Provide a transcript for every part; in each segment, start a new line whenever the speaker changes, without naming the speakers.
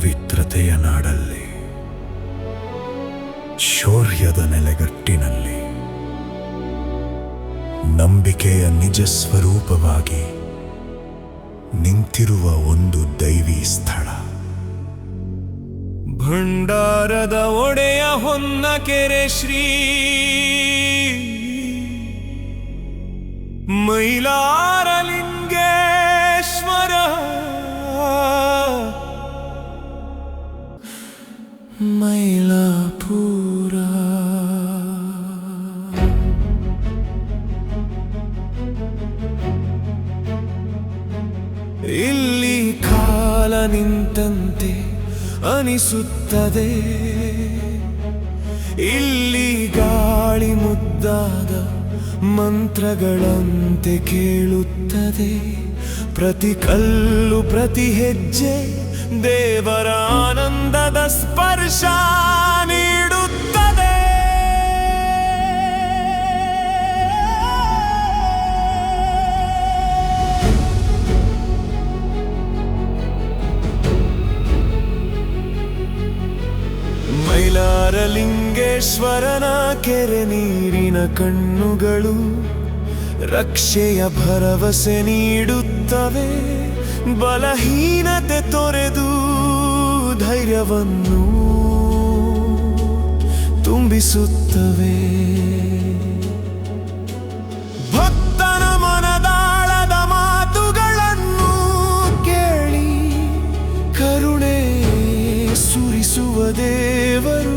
ಪವಿತ್ರತೆಯ ನಾಡಲ್ಲಿ, ಶೌರ್ಯದ ನೆಲೆಗಟ್ಟಿನಲ್ಲಿ, ನಂಬಿಕೆಯ ನಿಜ ಸ್ವರೂಪವಾಗಿ ನಿಂತಿರುವ ಒಂದು ದೈವಿ ಸ್ಥಳ.
ಭಂಡಾರದ ಒಡೆಯ ಹೊನ್ನ ಕೆರೆ ಶ್ರೀ, ಮೈಲಾರಲಿಂಗೇಶ್ವರ. ಇಲ್ಲಿ ಕಾಲ ನಿಂತಂತೆ ಅನಿಸುತ್ತದೆ. ಇಲ್ಲಿ ಗಾಳಿ ಮುದ್ದಾದ ಮಂತ್ರಗಳಂತೆ ಕೇಳುತ್ತದೆ. ಪ್ರತಿ ಕಲ್ಲು ಪ್ರತಿ ಹೆಜ್ಜೆ ದೇವರ ಆನಂದದ ಸ್ಪರ್ಶ ನೀಡುತ್ತದೆ. ಮೈಲಾರಲಿಂಗೇಶ್ವರನ ಕೆರೆ ನೀರಿನ ಕಣ್ಣುಗಳು ರಕ್ಷೆಯ ಭರವಸೆ ನೀಡುತ್ತವೆ. ಬಲಹೀನತೆ ತೊರೆದು ಧೈರ್ಯವನ್ನು ತುಂಬಿಸುತ್ತವೆ. ಭಕ್ತನ ಮನದಾಳದ ಮಾತುಗಳನ್ನು ಕೇಳಿ ಕರುಣೆ ಸುರಿಸುವ ದೇವರು.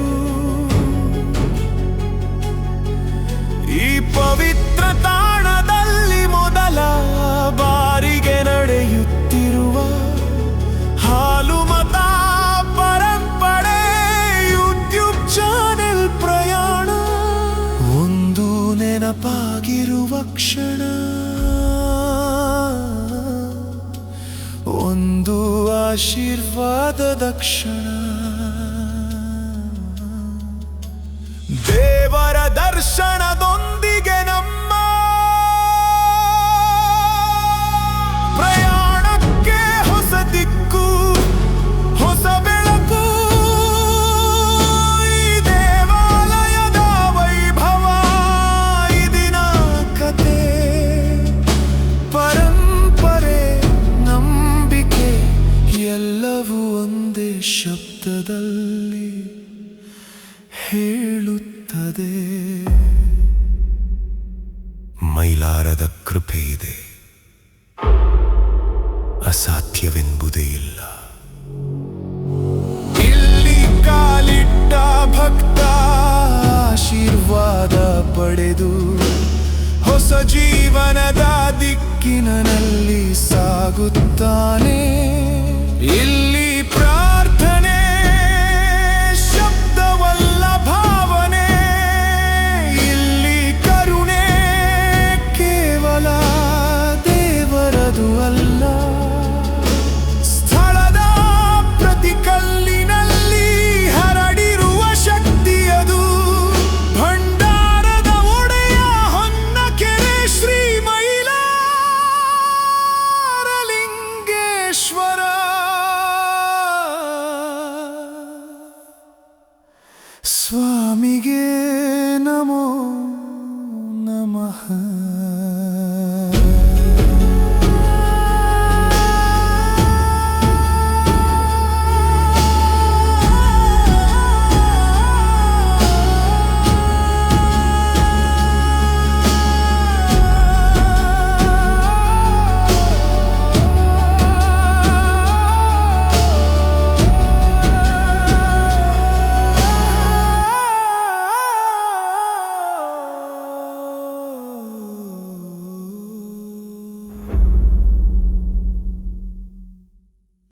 ಒಂದು ಆಶೀರ್ವಾದದ ಕ್ಷಣ. ದೇವರ ದರ್ಶನದೊಂದಿಗೆ ಶಬ್ದದಲ್ಲಿ ಹೇಳುತ್ತದೆ. ಮೈಲಾರದ ಕೃಪೆ ಇದೆ. ಅಸಾಧ್ಯವೆಂಬುದೇ ಇಲ್ಲ. ಇಲ್ಲಿ ಕಾಲಿಟ್ಟ ಭಕ್ತ ಆಶೀರ್ವಾದ ಪಡೆದು ಹೊಸ ಜೀವನದ ದಿಕ್ಕಿನಲ್ಲಿ ಸಾಗುತ್ತಾನೆ. Amigos.